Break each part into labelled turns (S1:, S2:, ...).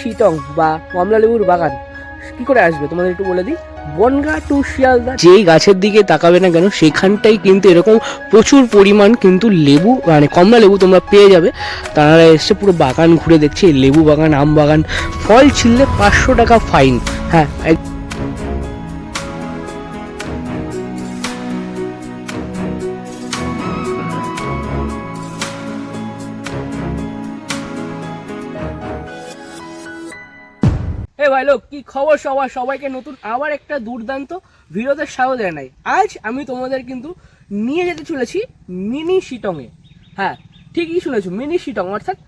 S1: শীতং বা কমলালেবুর বাগান। কি করে আসবে? তোমাদের একটু বলে দিই। বনগা টু শিয়ালদা যেই গাছের দিকে তাকাবে না কেন, সেখানটাই কিন্তু এরকম প্রচুর পরিমাণ কিন্তু লেবু মানে কমলা লেবু তোমরা পেয়ে যাবে। তারা এসছে পুরো বাগান ঘুরে দেখছে, লেবু বাগান, আম বাগান। ফল ছিললে পাঁচশো টাকা ফাইন। হ্যাঁ খবর সবার সবাইকে নতুন আবার একটা দুর্দান্ত ভিডিওতে স্বাগত জানাই। আজ আমি তোমাদের কিন্তু নিয়ে যেতে চলেছি মিনি শিটংয়ে। হ্যাঁ ঠিকই শুনেছো, মিনি শিটং অর্থাৎ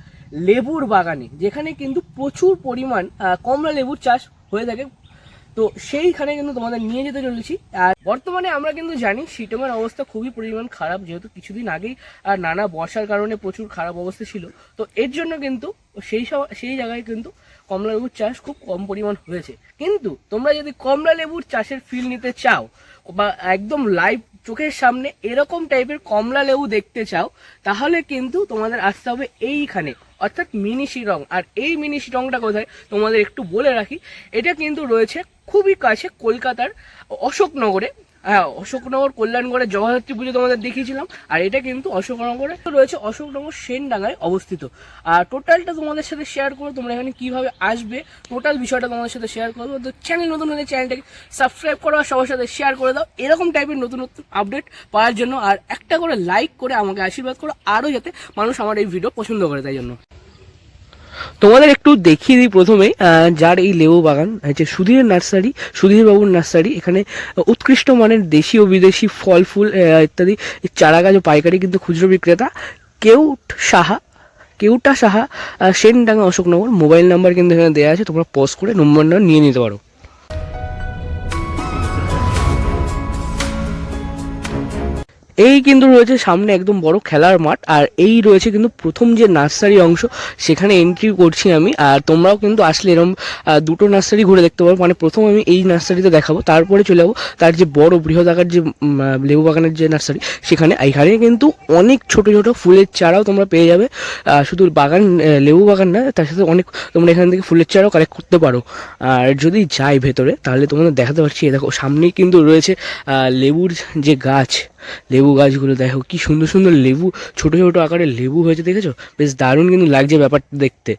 S1: লেবুর বাগানে, যেখানে কিন্তু প্রচুর পরিমাণ কমলা লেবুর চাষ হয়ে থাকে। তো সেইখানে কিন্তু তোমাদের নিয়ে যেতে চলেছি। আর বর্তমানে আমরা কিন্তু জানি শিটমের অবস্থা খুবই পরিমাণ খারাপ, যেহেতু কিছুদিন আগেই, আর নানা বর্ষার কারণে প্রচুর খারাপ অবস্থা ছিল। তো এর জন্য কিন্তু সেই সব, সেই জায়গায় কিন্তু কমলা লেবুর চাষ খুব কম পরিমাণ হয়েছে। কিন্তু তোমরা যদি কমলা লেবুর চাষের ফিল নিতে চাও, বা একদম লাইভ চোখের সামনে এরকম টাইপের কমলা লেবু দেখতে চাও, তাহলে কিন্তু তোমাদের আসতে হবে এইখানে। অর্থাৎ মিনি শিরং। আর এই মিনি শিরংটা কোথায়? তোমাদের একটু বলে রাখি। এটা কিন্তু রয়েছে খুবই কাছে কলকাতার অশোকনগরে। হ্যাঁ অশোকনগর, কল্যাণগড়ে জগদ্ধাত্রী পুজো তোমাদের দেখিয়েছিলাম। আর এটা কিন্তু অশোকনগরে রয়েছে, অশোকনগর সেনডাঙ্গায় অবস্থিত। আর টোটালটা তোমাদের সাথে শেয়ার করো তোমরা এখানে কীভাবে আসবে টোটাল বিষয়টা তোমাদের সাথে শেয়ার করব। তো চ্যানেল নতুন হলে চ্যানেলটাকে সাবস্ক্রাইব করো আর সবার সাথে শেয়ার করে দাও। এরকম টাইপের নতুন নতুন আপডেট পাওয়ার জন্য আর একটা করে লাইক করে আমাকে আশীর্বাদ করো, আরও যাতে মানুষ আমার এই ভিডিও পছন্দ করে, তাই জন্য। তোমাদের একটু দেখিয়ে দিই প্রথমে যার এই লেবু বাগান হচ্ছে সুধীরের নার্সারি, সুধীরবাবুর নার্সারি, এখানে উৎকৃষ্ট মানের দেশি ও বিদেশি ফল, ফুল ইত্যাদি চারা গাছ ও পাইকারি কিন্তু খুচরো বিক্রেতা কেউট সাহা, কেউটা সাহা সেনডাঙ্গা অশোকনগর, মোবাইল নাম্বার কিন্তু এখানে দেওয়া আছে, তোমরা পজ করে নম্বরটা নিয়ে নিতে পারো। এই কিন্তু রয়েছে সামনে একদম বড় খেলার মাঠ আর এই রয়েছে কিন্তু প্রথম যে নার্সারি অংশ সেখানে এন্ট্রি করছি আমি আর তোমরাও কিন্তু আসলে এরকম আহ, দুটো নার্সারি ঘুরে দেখতে পারো। মানে প্রথম আমি এই নার্সারিতে দেখাবো তারপরে চলে যাব তার যে বড় বৃহৎ আকার যে লেবু বাগানের যে নার্সারি সেখানে এখানে কিন্তু অনেক ছোট ছোট ফুলের চারাও তোমরা পেয়ে যাবে। শুধু বাগান লেবু বাগান না তার সাথে অনেক তোমরা এখান থেকে ফুলের চারাও কালেক্ট করতে পারো। আর যদি যাই ভেতরে তাহলে তোমাদের দেখাতে পারছি দেখো সামনেই কিন্তু রয়েছে লেবুর যে গাছ। লেবু গাছগুলো, দেখো কি সুন্দর সুন্দর লেবু, ছোট ছোট আকারের লেবু হয়েছে, দেখেছ? বেশ দারুণ কিন্তু লাগছে ব্যাপারটা দেখতে।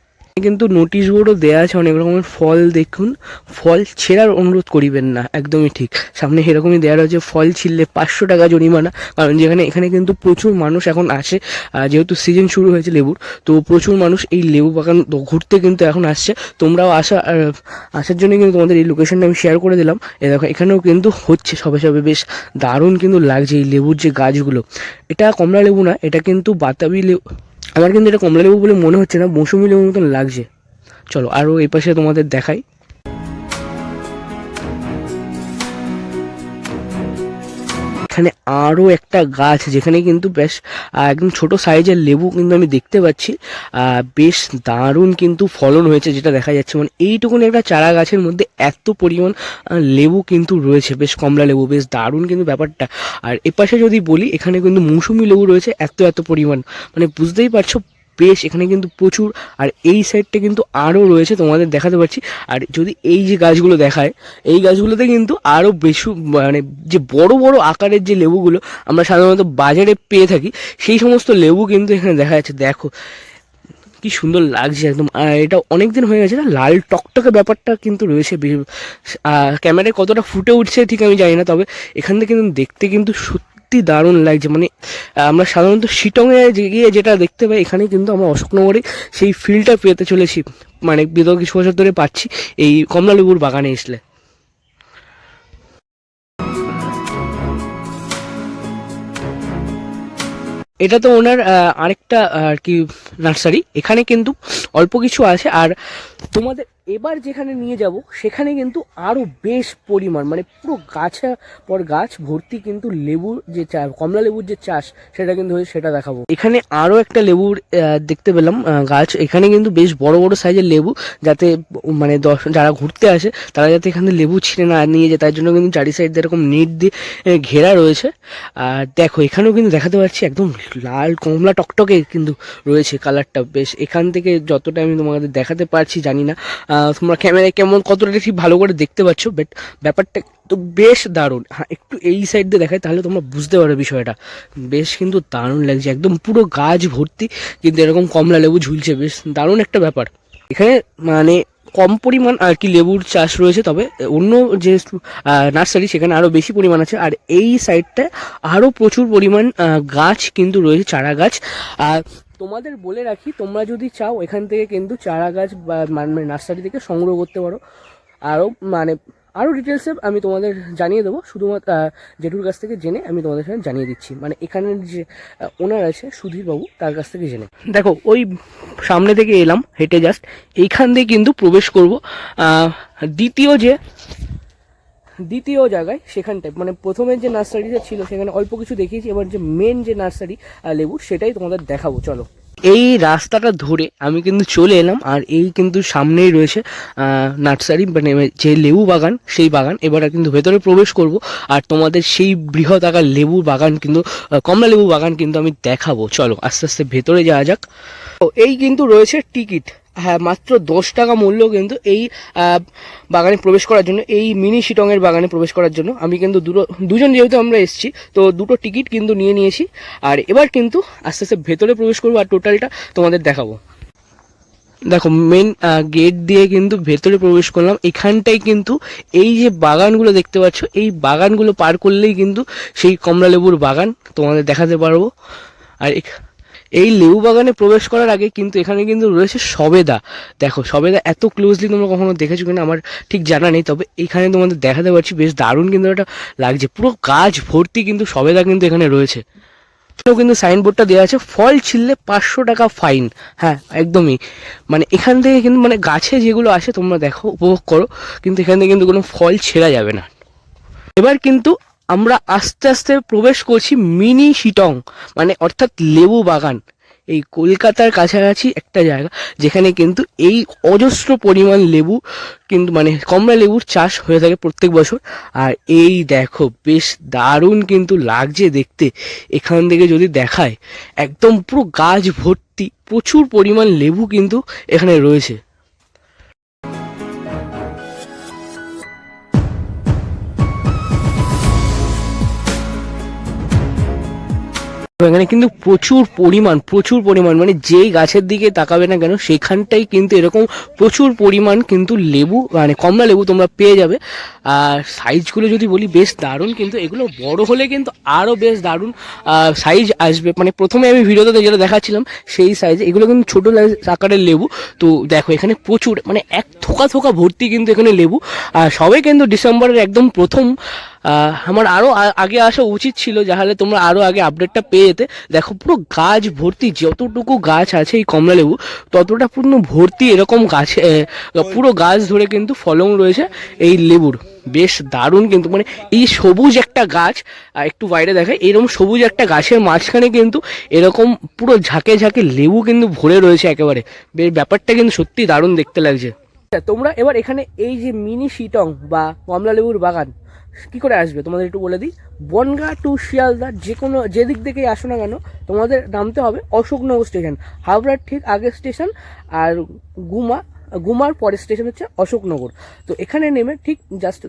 S1: কিন্তু নোটিশ বোর্ডও দেওয়া আছে, অনেক রকমের ফল দেখুন। ফল ছেঁড়ার অনুরোধ করিবেন না, একদমই ঠিক। সামনে সেরকমই দেওয়া রয়েছে, ফল ছিললে পাঁচশো টাকা জরিমানা, কারণ যেখানে, এখানে কিন্তু প্রচুর মানুষ এখন আসে। যেহেতু সিজন শুরু হয়েছে লেবুর, তো প্রচুর মানুষ এই লেবু বাগান ঘুরতে কিন্তু এখন আসছে। তোমরাও আসা আসার জন্য কিন্তু তোমাদের এই লোকেশনটা আমি শেয়ার করে দিলাম। এ দেখো, এখানেও কিন্তু হচ্ছে সবে সবে, বেশ দারুণ কিন্তু লাগছে এই লেবুর যে গাছগুলো। এটা কমলা লেবু না, এটা কিন্তু বাতাবি লেবু। আমার কিন্তু এটা কমলা লেবু বলে মনে হচ্ছে না, মৌসুমি লেবুর মতন লাগছে। চলো আরও এই পাশে তোমাদের দেখাই। এখানে আরও একটা গাছ, যেখানে কিন্তু বেশ একদম ছোট সাইজের লেবু কিন্তু আমি দেখতে পাচ্ছি। বেশ দারুণ কিন্তু ফলন হয়েছে যেটা দেখা যাচ্ছে। মানে এইটুকুনি একটা চারা গাছের মধ্যে এত পরিমাণ লেবু কিন্তু রয়েছে, বেশ কমলা লেবু, বেশ দারুণ কিন্তু ব্যাপারটা। আর এপাশে যদি বলি, এখানে কিন্তু মৌসুমি লেবু রয়েছে, এত এত পরিমাণ। মানে বুঝতেই পারছ, বেশ এখানে কিন্তু প্রচুর, আর এই সাইডটা কিন্তু আরও রয়েছে, তোমাদের দেখাতে পারছি। আর যদি এই যে গাছগুলো দেখায়, এই গাছগুলোতে কিন্তু আরও বেশি মানে যে বড় বড় আকারের যে লেবুগুলো আমরা সাধারণত বাজারে পেয়ে থাকি, সেই সমস্ত লেবু কিন্তু এখানে দেখা যাচ্ছে। দেখো কি সুন্দর লাগছে একদম। এটা অনেক দিন হয়ে গেছে না, লাল টকটকে ব্যাপারটা কিন্তু রয়েছে ক্যামেরায় কতটা ফুটে উঠছে ঠিক আমি জানি না, তবে এখান থেকে কিন্তু দেখতে কিন্তু সত্যি দারুণ লাগছে। মানে আমরা সাধারণত শিটংয়ে গিয়ে যেটা দেখতে পাই এখানে কিন্তু আমরা অশোকনগরে সেই ফিলটা পেতে চলেছি। মানে বিগত কিছু বছর ধরে পাচ্ছি এই কমলালেবুর বাগানে এসলে। এটা তো ওনার আরেকটা আর কি নার্সারি। এখানে কিন্তু অল্প কিছু আছে। আর তোমাদের এবার যেখানে নিয়ে যাব, সেখানে কিন্তু আরও বেশ পরিমাণ মানে পুরো গাছা পর গাছ ভর্তি কিন্তু লেবুর যে চা, কমলা লেবুর যে চাষ, সেটা কিন্তু হয়েছে, সেটা দেখাবো। এখানে আরও একটা লেবুর দেখতে পেলাম গাছ। এখানে কিন্তু বেশ বড় বড় সাইজের লেবু, যাতে মানে দশ, যারা ঘুরতে আসে, তারা যাতে এখানে লেবু ছিঁড়ে না নিয়ে যায়, তার জন্য কিন্তু চারি সাইড এরকম নেট দিয়ে ঘেরা রয়েছে। আর দেখো, এখানেও কিন্তু দেখাতে পাচ্ছি একদম লাল কমলা টকটকে কিন্তু রয়েছে কালারটা বেশ, এখান থেকে যতটা আমি তোমাদের দেখাতে পারছি, জানি না। তোমরা ক্যামেরায় কেমন, কতটা ঠিক ভালো করে দেখতে পাচ্ছ বাট ব্যাপারটা তো বেশ দারুণ। হ্যাঁ একটু এই সাইড দিয়ে দেখায় তাহলে তোমরা বুঝতে পারো বিষয়টা। বেশ কিন্তু দারুণ লাগছে, একদম পুরো গাছ ভর্তি, কিন্তু এরকম কমলা লেবু ঝুলছে, বেশ দারুণ একটা ব্যাপার। এখানে মানে কম পরিমাণ আর কি লেবুর চাষ রয়েছে, তবে অন্য যে নার্সারি, সেখানে আরও বেশি পরিমাণ আছে, আর এই সাইডটায় আরও প্রচুর পরিমাণ গাছ কিন্তু রয়েছে, চারা গাছ। আর তোমাদের বলে রাখি, তোমরা যদি চাও এখান থেকে কিন্তু চারা গাছ বা মানে নার্সারি থেকে সংগ্রহ করতে পারো। আরও মানে আরও ডিটেলসে আমি তোমাদের জানিয়ে দেবো। শুধুমাত্র জেঠুর কাছ থেকে জেনে আমি তোমাদের সাথে জানিয়ে দিচ্ছি। মানে এখানের যে ওনার আছে সুধীরবাবু, তার কাছ থেকে জেনে। দেখো, ওই সামনে থেকে এলাম, হেঁটে জাস্ট এইখান দিয়ে কিন্তু প্রবেশ করব। দ্বিতীয় যে দ্বিতীয় জায়গায় সেখানটায় মানে প্রথমের যে নার্সারিটা ছিল সেখানে অল্প কিছু দেখিয়েছি, এবার যে মেন যে নার্সারি লেবু, সেটাই তোমাদের দেখাবো, চলো। এই রাস্তাটা ধরে আমি কিন্তু চলে এলাম, আর এই কিন্তু সামনেই রয়েছে নার্সারি মানে যে লেবু বাগান, সেই বাগান। এবার কিন্তু ভেতরে প্রবেশ করব, আর তোমাদের সেই বৃহৎ আকার লেবু বাগান কিন্তু কমলা লেবু বাগান কিন্তু আমি দেখাবো, চলো আস্তে আস্তে ভেতরে যাওয়া যাক। তো এই কিন্তু রয়েছে টিকিট হ্যাঁ মাত্র দশ টাকা মূল্য কিন্তু এই বাগানে প্রবেশ করার জন্য, এই মিনি শিটংয়ের বাগানে প্রবেশ করার জন্য। আমি কিন্তু দুটো, দুজন যেহেতু আমরা এসেছি, তো দুটো টিকিট কিন্তু নিয়ে নিয়েছি। আর এবার কিন্তু আস্তে আস্তে ভেতরে প্রবেশ করব আর টোটালটা তোমাদের দেখাবো। দেখো মেন গেট দিয়ে কিন্তু ভেতরে প্রবেশ করলাম। এখানটাই কিন্তু এই যে বাগানগুলো দেখতে পাচ্ছ, এই বাগানগুলো পার করলেই কিন্তু সেই কমলা লেবুর বাগান তোমাদের দেখাতে পারব। আর এই লেবু বাগানে প্রবেশ করার আগে কিন্তু এখানে কিন্তু রয়েছে সবেদা। দেখো, সবেদা এত ক্লোজলি তোমরা কখনো দেখেছ কিনা আমার ঠিক জানা নেই, তবে এখানে তোমাদের দেখাতে পারছি বেশ দারুণ কিন্তু এটা লাগছে। পুরো গাছ ভর্তি কিন্তু সবেদা কিন্তু এখানে রয়েছে। কিন্তু সাইনবোর্ডটা দেওয়া আছে, ফল ছিললে পাঁচশো টাকা ফাইন হ্যাঁ একদমই। মানে এখান থেকে কিন্তু মানে গাছে যেগুলো আসে তোমরা দেখো, উপভোগ করো, কিন্তু এখান থেকে কিন্তু কোনো ফল ছেঁড়া যাবে না। এবার কিন্তু আমরা আস্তে আস্তে প্রবেশ করছি মিনি শিটং মানে অর্থাৎ লেবু বাগান। এই কলকাতার কাছাকাছি একটা জায়গা, যেখানে কিন্তু এই অজস্র পরিমাণ লেবু কিন্তু মানে কমলা লেবুর চাষ হয়ে থাকে প্রত্যেক বছর। আর এই দেখো, বেশ দারুণ কিন্তু লাগছে দেখতে। এখান থেকে যদি দেখায়, একদম পুরো গাছ ভর্তি, প্রচুর পরিমাণ লেবু কিন্তু এখানে রয়েছে। এখানে কিন্তু প্রচুর পরিমাণ প্রচুর পরিমাণ মানে যেই গাছের দিকে তাকাবে না কেন, সেখানটাই কিন্তু এরকম প্রচুর পরিমাণ কিন্তু লেবু মানে কমলা লেবু তোমরা পেয়ে যাবে। আর সাইজগুলো যদি বলি, বেশ দারুণ কিন্তু। এগুলো বড় হলে কিন্তু আরও বেশ দারুণ সাইজ আসবে। মানে প্রথমে আমি ভিডিওতে যেটা দেখাচ্ছিলাম, সেই সাইজে এগুলো কিন্তু ছোটো আকারের লেবু। তো দেখো, এখানে প্রচুর মানে এক থোকা থোকা ভর্তি কিন্তু এখানে লেবু। আর সবে কিন্তু ডিসেম্বরের একদম প্রথম আমার আরও আগে আসা উচিত ছিল, যাহলে তোমরা আরও আগে আপডেটটা পেয়ে যেতে। দেখো, পুরো গাছ ভর্তি, যতটুকু গাছ আছে এই কমলা লেবু ততটা পূর্ণ ভর্তি এরকম গাছে পুরো গাছ ধরে কিন্তু ফলন রয়েছে এই লেবুর। বেশ দারুণ কিন্তু মানে এই সবুজ একটা গাছ একটু বাইরে দেখায় এরকম সবুজ একটা গাছের মাঝখানে কিন্তু এরকম পুরো ঝাঁকে ঝাঁকে লেবু কিন্তু ভরে রয়েছে একেবারে। ব্যাপারটা কিন্তু সত্যি দারুণ দেখতে লাগছে। আচ্ছা, তোমরা এবার এখানে এই যে মিনি শিটং বা কমলালেবুর বাগান কি করে আসবে? তোমাদের একটু বলে দিই। বনগা টু শিয়ালদা যে কোনো যেদিক থেকেই আসো না কেন তোমাদের নামতে হবে অশোকনগর স্টেশন। হাওড়ার ঠিক আগের স্টেশন আর গুমা গুমার পরের স্টেশন হচ্ছে অশোকনগর। তো এখানে নেমে ঠিক জাস্ট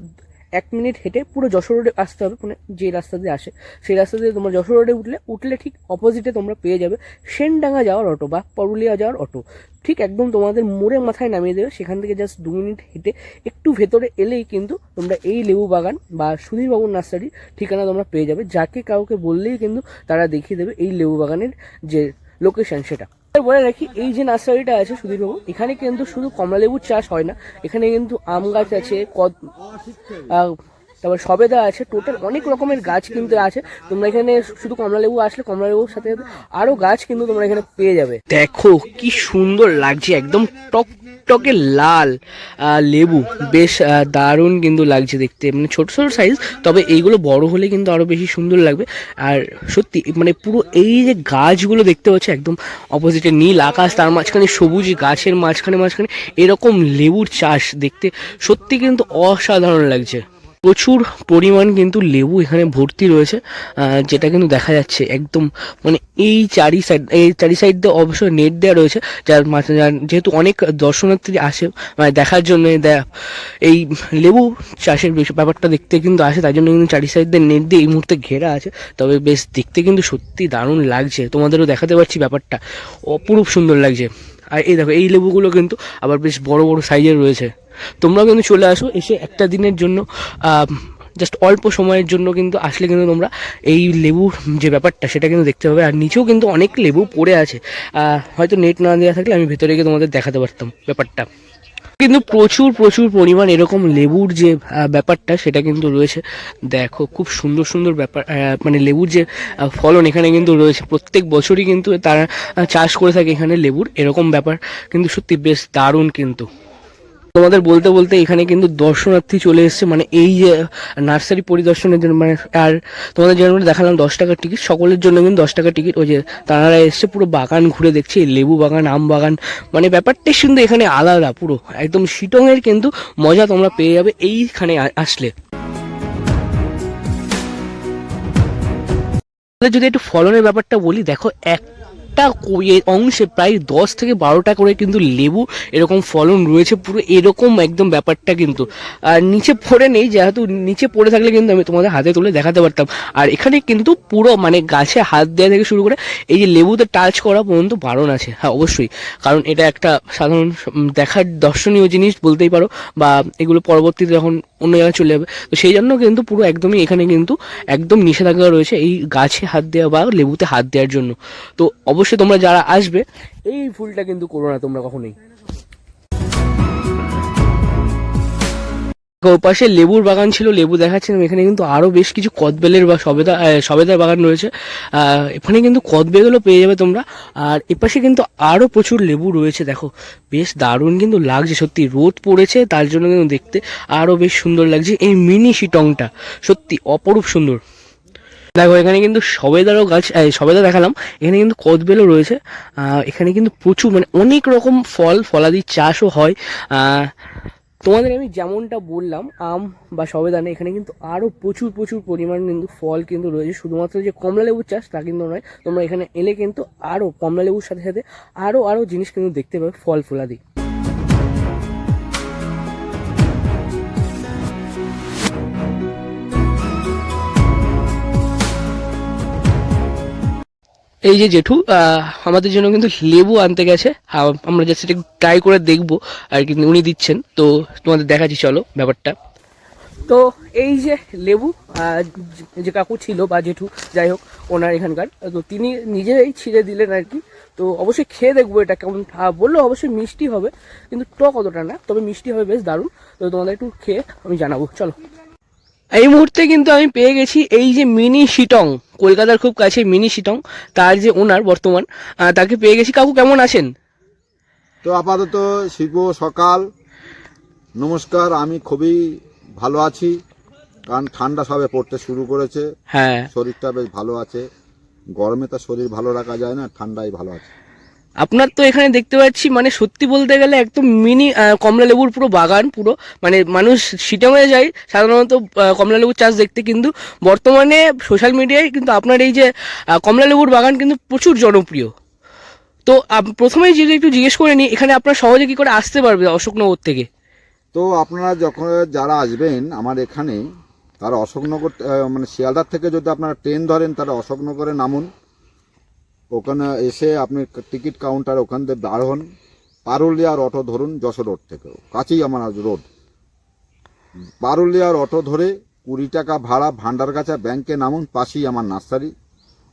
S1: এক মিনিট হেঁটে পুরো যশোর রোডে আসতে হবে মানে যে রাস্তা দিয়ে আসে, সেই রাস্তা দিয়ে তোমরা যশোর রোডে উঠলে উঠলে ঠিক অপোজিটে তোমরা পেয়ে যাবে সেনডাঙ্গা যাওয়ার অটো বা পুরুলিয়া যাওয়ার অটো। ঠিক একদম তোমাদের মোড়ে মাথায় নামিয়ে দেবে, সেখান থেকে জাস্ট দু মিনিট হেঁটে একটু ভেতরে এলেই কিন্তু তোমরা এই লেবু বাগান বা সুধীরবাবুর নার্সারি ঠিকানা তোমরা পেয়ে যাবে, যাকে কাউকে বললেই কিন্তু তারা দেখিয়ে দেবে এই লেবু বাগানের যে লোকেশন সেটা। বলে রাখি, এই যে নার্সারিটা আছে সুধীরবাবু, এখানে কিন্তু শুধু কমলালেবুর চাষ হয় না, এখানে কিন্তু আম গাছ আছে, কদ তারপর সবেদা আছে, টোটাল অনেক রকমের গাছ কিন্তু আছে। তোমরা এখানে শুধু কমলালেবু আসলে কমলালেবুর সাথে সাথে আরও গাছ কিন্তু তোমরা এখানে পেয়ে যাবে। দেখো, কি সুন্দর লাগছে, একদম টক টকটকে লাল লেবু। বেশ দারুণ কিন্তু লাগছে দেখতে। মানে ছোটো ছোটো সাইজ তবে এইগুলো বড় হলে কিন্তু আরও বেশি সুন্দর লাগবে। আর সত্যি মানে পুরো এই যে গাছগুলো দেখতে পাচ্ছে, একদম অপোজিটে নীল আকাশ, তার মাঝখানে সবুজ গাছের মাঝখানে মাঝখানে এরকম লেবুর চাষ দেখতে সত্যি কিন্তু অসাধারণ লাগছে। প্রচুর পরিমাণ কিন্তু লেবু এখানে ভর্তি রয়েছে যেটা কিন্তু দেখা যাচ্ছে একদম মানে এই চারি সাইড এই চারি সাইড দিয়ে অবশ্যই নেট দেওয়া রয়েছে, যার যেহেতু অনেক দর্শনার্থী আসে মানে দেখার জন্য এই লেবু চাষের ব্যাপারটা দেখতে কিন্তু আসে তাই জন্য কিন্তু চারি সাইড দিয়ে নেট দিয়ে এই মুহূর্তে ঘেরা আছে, তবে বেশ দেখতে কিন্তু সত্যি দারুণ লাগছে, তোমাদেরও দেখাতে পারছি ব্যাপারটা, অপরূপ সুন্দর লাগছে। আর এই দেখো, এই লেবুগুলো কিন্তু আবার বেশ বড় বড় সাইজের রয়েছে। তোমরাও কিন্তু চলে আসো, এসে একটা দিনের জন্য জাস্ট অল্প সময়ের জন্য কিন্তু আসলে কিন্তু তোমরা এই লেবুর যে ব্যাপারটা, সেটা কিন্তু দেখতে পাবে। আর নিচেও কিন্তু অনেক লেবু পড়ে আছে। হয়তো নেট না দেওয়া থাকলে আমি ভেতরে গিয়ে তোমাদের দেখাতে পারতাম ব্যাপারটা। কিন্তু প্রচুর প্রচুর পরিমাণ এরকম লেবুর যে ব্যাপারটা সেটা কিন্তু রয়েছে। দেখো, খুব সুন্দর সুন্দর ব্যাপার মানে লেবুর যে ফলন এখানে কিন্তু রয়েছে। প্রত্যেক বছরই কিন্তু তারা চাষ করে থাকে এখানে লেবুর। এরকম ব্যাপার কিন্তু সত্যি বেশ দারুণ কিন্তু। তোমাদের বলতে বলতে এখানে কিন্তু দর্শনার্থী চলে এসছে মানে এই যে নার্সারি পরিদর্শনের জন্য মানে আর তোমাদের যেমন দেখালাম দশ টাকার টিকিট সকলের জন্য কিন্তু দশ টাকার টিকিট ওই যে তারা এসছে পুরো বাগান ঘুরে দেখছে লেবু বাগান, আম বাগান মানে ব্যাপারটাই কিন্তু এখানে আলাদা পুরো, একদম শিটংয়ের কিন্তু মজা তোমরা পেয়ে যাবে, এইখানে আসলে। যদি একটু ফলনের ব্যাপারটা বলি, দেখো একটা অংশে প্রায় দশ থেকে বারোটা করে কিন্তু লেবু এরকম ফলন রয়েছে, পুরো এরকম একদম ব্যাপারটা কিন্তু। আর নিচে পড়ে নেই, যেহেতু নিচে পড়ে থাকলে কিন্তু আমি তোমাদের হাতে তুলে দেখাতে পারতাম। আর এখানে কিন্তু পুরো মানে গাছে হাত দেওয়া থেকে শুরু করে এই যে লেবুতে টাচ করা পর্যন্ত বারণ আছে। হ্যাঁ অবশ্যই। কারণ এটা একটা সাধারণ দেখার দর্শনীয় জিনিস বলতেই পারো। বা এগুলো পরবর্তীতে যখন অন্য জায়গায় চলে যাবে। তো সেই জন্য কিন্তু পুরো একদমই এখানে কিন্তু একদম নিষেধাজ্ঞা রয়েছে এই গাছে হাত দেওয়া বা লেবুতে হাত দেওয়ার জন্য। তো অবশ্যই তোমরা যারা আসবে, এই ফুলটা কিন্তু করো না তোমরা কখনোই। ওপাশে লেবুর বাগান ছিল, লেবু দেখাচ্ছিলাম এখানে কিন্তু আরও বেশ কিছু কদবেলের বা সবেদা সবেদার বাগান রয়েছে। এখানে কিন্তু কদবেলও পেয়ে যাবে তোমরা। আর এপাশে কিন্তু আরও প্রচুর লেবু রয়েছে, দেখো। বেশ দারুণ কিন্তু লাগছে, সত্যি রোদ পড়েছে, তার জন্য কিন্তু দেখতে আরও বেশ সুন্দর লাগছে এই মিনি শিটংটা। সত্যি অপরূপ সুন্দর। দেখো, এখানে কিন্তু সবেদারও গাছ সবেদা দেখালাম। এখানে কিন্তু কদবেলও রয়েছে। এখানে কিন্তু প্রচুর মানে অনেক রকম ফল, ফলাদি চাষও হয়। তোমাদের আমি যেমনটা বললাম, আম বা সবেদানে এখানে কিন্তু আরও প্রচুর প্রচুর পরিমাণ কিন্তু ফল কিন্তু রয়েছে। শুধুমাত্র যে কমলা লেবুর চাষ তা কিন্তু নয়, তোমরা এখানে এলে কিন্তু আরও কমলা লেবুর সাথে সাথে আরও আরও জিনিস কিন্তু দেখতে পাবে, ফল, ফলাদি। এই যে জেঠু আমাদের জন্য কিন্তু লেবু আনতে গেছে। আমরা জাস্ট সেটা ট্রাই করে দেখব আর কি, উনি দিচ্ছেন। তো তোমাদের দেখাচ্ছি, চলো ব্যাপারটা। তো এই যে লেবু যে- যে কাকু ছিল বা জেঠু, যাই হোক, ওনার এখানকার, তো তিনি নিজেই ছিঁড়ে দিলেন আর কি। তো অবশ্যই খেয়ে দেখব এটা কেমন। বলল অবশ্যই মিষ্টি হবে, কিন্তু টক অতটা না, তবে মিষ্টি হবে, বেশ দারুণ। তো তোমাদের একটু খেয়ে আমি জানাব, চলো। এই মুহূর্তে কিন্তু আমি পেয়ে গেছি এই যে মিনি শিটং কলকাতার খুব কাছে মিনি শিটং তার যে ওনার বর্তমান তাকে পেয়ে গেছি। কাকু কেমন আছেন?
S2: তো আপাতত শুভ সকাল। নমস্কার আমি খুবই ভালো আছি কারণ ঠান্ডা সবে পড়তে শুরু করেছে।
S1: হ্যাঁ।
S2: শরীরটা বেশ ভালো আছে। গরমে তো শরীর ভালো রাখা যায় না ঠান্ডাই ভালো আছে।
S1: আপনার তো এখানে দেখতে পাচ্ছি মানে সত্যি বলতে গেলে একদম মিনি কমলা লেবুর পুরো বাগান পুরো। মানে মানুষ শিটংয়ে যায়, সাধারণত কমলা লেবুর চাষ দেখতে, কিন্তু বর্তমানে সোশ্যাল মিডিয়ায় কিন্তু আপনার এই যে কমলা লেবুর বাগান কিন্তু প্রচুর জনপ্রিয়। তো প্রথমেই যদি একটু জিজ্ঞেস করে নিই, এখানে আপনার সহজে কী করে আসতে পারবে অশোকনগর থেকে?
S2: তো আপনারা যখন যারা আসবেন আমার এখানে, তারা অশোকনগর মানে শিয়ালদার থেকে যদি আপনারা ট্রেন ধরেন, তারা অশোকনগরে নামুন। ওখানে এসে আপনি টিকিট কাউন্টার ওখান থেকে বার হন। পারুলিয়ার অটো ধরুন যশোর রোড থেকে। কাছেই আমার আজ রোড। পারুলিয়ার অটো ধরে কুড়ি টাকা ভাড়া ভান্ডারগাছা ব্যাংকে নামুন পাশেই আমার নার্সারি।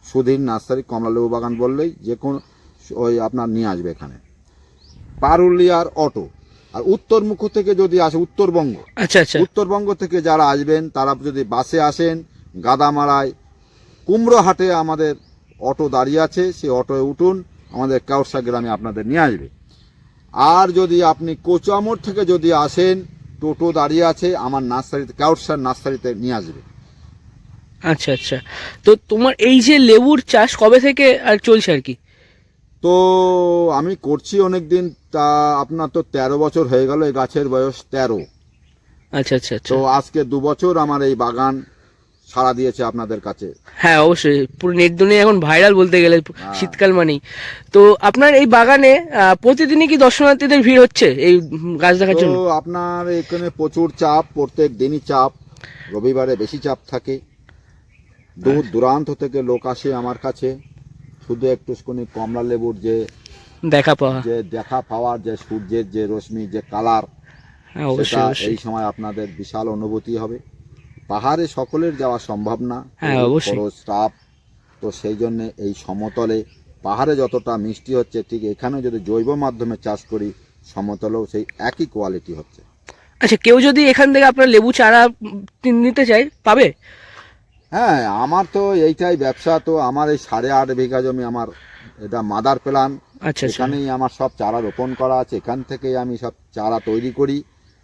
S2: সুধীর নার্সারি কমলালেবু বাগান বললেই যে কোনো ওই আপনার নিয়ে আসবে এখানে। পারুলিয়ার অটো। আর উত্তরমুখ থেকে যদি আসে উত্তরবঙ্গ।
S1: আচ্ছা আচ্ছা।
S2: উত্তরবঙ্গ থেকে যারা আসবেন তারা যদি বাসে আসেন গাদামারায় কুমড়ো হাটে আমাদের অটো দাঁড়িয়ে আছে সেই অটোয় উঠুন আমাদের কাউরসা গ্রামে আপনাদের নিয়ে আসবে। আর যদি আপনি কোচামোড় থেকে যদি আসেন টোটো দাঁড়িয়ে আছে আমার নার্সারিতে কাউটসার নার্সারিতে নিয়ে আসবে।
S1: আচ্ছা আচ্ছা। তো তোমার এই যে লেবুর চাষ কবে থেকে আর চলছে আর কি?
S2: তো আমি করছি অনেক দিন তা আপনার তো তেরো বছর হয়ে গেল এই গাছের বয়স তেরো।
S1: আচ্ছা আচ্ছা আচ্ছা।
S2: তো আজকে দু বছর আমার এই বাগান সাড়া দিয়েছে আপনাদের কাছে?
S1: হ্যাঁ অবশ্যই। পুরো নেট দুনিয়া এখন ভাইরাল বলতে গেলে
S2: হ্যাঁ।
S1: শীতকাল মানেই। তো আপনার এই বাগানে প্রতিদিনই কি দর্শনার্থীদের ভিড় হচ্ছে এই গাছ দেখার জন্য?
S2: আপনার এখানে প্রচুর চাপ প্রত্যেক দিনই চাপ। রবিবারে বেশি চাপ থাকে। দূর দূরান্ত থেকে লোক আসে আমার কাছে। শুধু একটু কমলা লেবুর যে
S1: দেখা পাওয়া।
S2: যে দেখা পাওয়ার যে সূর্যের যে রশ্মি যে কালার
S1: হ্যাঁ
S2: সেটা এই সময় আপনাদের বিশাল অনুভূতি হবে। পাহাড়ে সকলের যাওয়া সম্ভব না।
S1: হ্যাঁ, অবশ্যই।
S2: খরচ, তো সেই জন্য এই সমতলে পাহাড়ে যতটা মিষ্টি হচ্ছে ঠিক এখানেও যদি জৈব মাধ্যমে চাষ করি সমতলেও সেই একই কোয়ালিটি হচ্ছে।
S1: আচ্ছা কেউ যদি এখান থেকে আপনার লেবু চারা নিতে চায় পাবে?
S2: হ্যাঁ আমার তো এইটাই ব্যবসা। তো আমার এই সাড়ে আট বিঘা জমি আমার এটা মাদার প্ল্যান
S1: আচ্ছা আচ্ছা।
S2: এখানেই আমার সব চারা রোপণ করা আছে। এখান থেকেই আমি সব চারা তৈরি করি।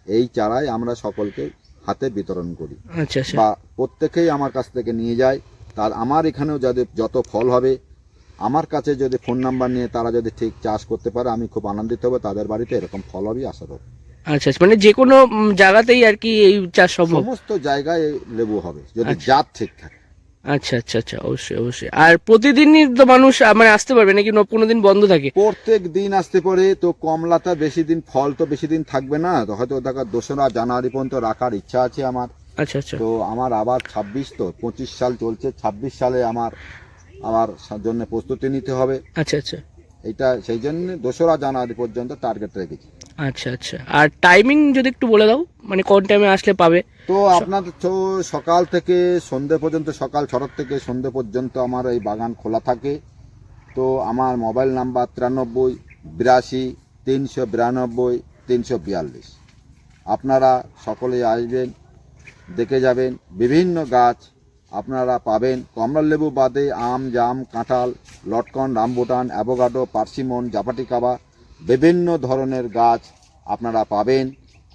S2: এই চারাই আমরা সকলকে হাতে বিতরণ করি।
S1: আচ্ছা আচ্ছা।
S2: বা প্রত্যেকেই আমার কাছ থেকে নিয়ে যায়। তার আমার এখানেও যাদের যত ফল হবে আমার কাছে যদি ফোন নাম্বার নিয়ে তারা যদি ঠিক চাষ করতে পারে আমি খুব আনন্দিত হব তাদের বাড়িতে এরকম ফল হবে আশা করব।
S1: আচ্ছা আচ্ছা মানে যে কোনো জায়গাতেই আর কি এই চাষ সম্ভব?
S2: সমস্ত জায়গায় লেবু হবে যদি। জাত ঠিক থাকে।
S1: আচ্ছা আচ্ছা আচ্ছা অবশ্যই অবশ্যই। আর প্রতিদিনই তো মানুষ মানে আসতে পারবে নাকি? কোনো দিন বন্ধ থাকে?
S2: প্রত্যেক দিন আসতে পারে তো কমলাটা বেশি দিন ফল তো বেশি দিন থাকবে না। তো হয়তো দেখা দোসরা জানুয়ারি পর্যন্ত রাখার ইচ্ছা আছে আমার।
S1: আচ্ছা আচ্ছা।
S2: তো আমার আবার ছাব্বিশ তো পঁচিশ সাল চলছে ছাব্বিশ সালে আমার আমার জন্য প্রস্তুতি নিতে হবে।
S1: আচ্ছা আচ্ছা।
S2: এটা সেই জন্য দোসরা জানুয়ারি পর্যন্ত টার্গেট রেখেছি।
S1: আচ্ছা আচ্ছা। আর টাইমিং যদি একটু বলে দাও মানে কোন টাইমে আসলে পাবে?
S2: তো আপনার তো সকাল থেকে সন্ধে পর্যন্ত, সকাল ছটার থেকে সন্ধে পর্যন্ত আমার এই বাগান খোলা থাকে। তো আমার মোবাইল নাম্বার তিরানব্বই, বিরাশি, তিনশো বিরানব্বই, তিনশো বিয়াল্লিশ। আপনারা সকলে আসবেন, দেখে যাবেন, বিভিন্ন গাছ আপনারা পাবেন। কমলা লেবু বাদে আম, জাম, কাঁঠাল, লটকন rambutan avocado, persimmon jaboticaba বিভিন্ন ধরনের গাছ আপনারা পাবেন।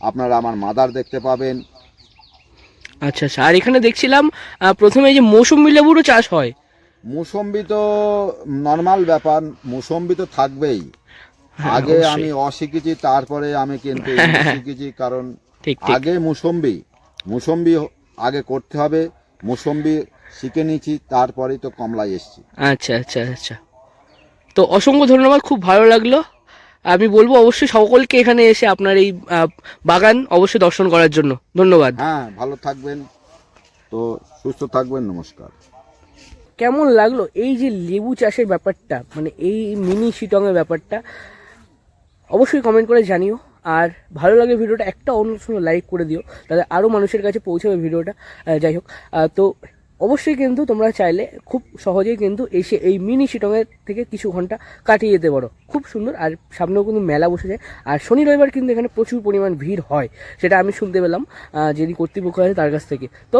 S2: আপনারা আমার মাদার দেখতে পাবেন।
S1: আচ্ছা আচ্ছা। আর এখানে দেখছিলাম প্রথমে যে মৌসুমি লেবুরও চাষ হয়।
S2: মুসম্বি তো নর্মাল ব্যাপার মুসম্বি তো থাকবেই।
S1: হ্যাঁ,
S2: আগে আমি অশিখেছি তারপরে আমি কিন্তু ইংলিশ শিখেছি কারণ আগে মুসম্বি মুসম্বি আগে করতে হবে। মুসম্বি শিখে নিয়েছি তারপরেই তো কমলায় এসছি।
S1: আচ্ছা আচ্ছা আচ্ছা। তো অসংখ্য ধন্যবাদ খুব ভালো লাগল। আমি বলব অবশ্যই সকলকে এখানে এসে আপনার এই বাগান অবশ্যই দর্শন করার জন্য। ধন্যবাদ।
S2: হ্যাঁ ভালো থাকবেন। তো সুস্থ থাকবেন নমস্কার।
S1: কেমন লাগল এই যে লেবু চাষের ব্যাপারটা মানে এই মিনি শিটংয়ের ব্যাপারটা? অবশ্যই কমেন্ট করে জানিও। আর ভালো লাগে ভিডিওটা একটা অন্য লাইক করে দিও তাহলে আরও মানুষের কাছে পৌঁছাবে ভিডিওটা। যাই হোক। তো অবশ্যই কিন্তু তোমরা চাইলে খুব সহজেই কিন্তু এসে এই মিনি শিটংয়ের থেকে কিছু ঘণ্টা কাটিয়ে যেতে পারো। খুব সুন্দর আর সামনেও কিন্তু মেলা বসে যায় আর শনি রবিবার কিন্তু এখানে প্রচুর পরিমাণ ভিড় হয়, সেটা আমি শুনতে পেলাম যিনি কর্তৃপক্ষ আছে তার কাছ থেকে। তো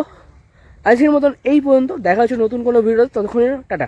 S1: আজকের মতন এই পর্যন্ত, দেখা হচ্ছে নতুন কোনো ভিডিও ততক্ষণে টাটা।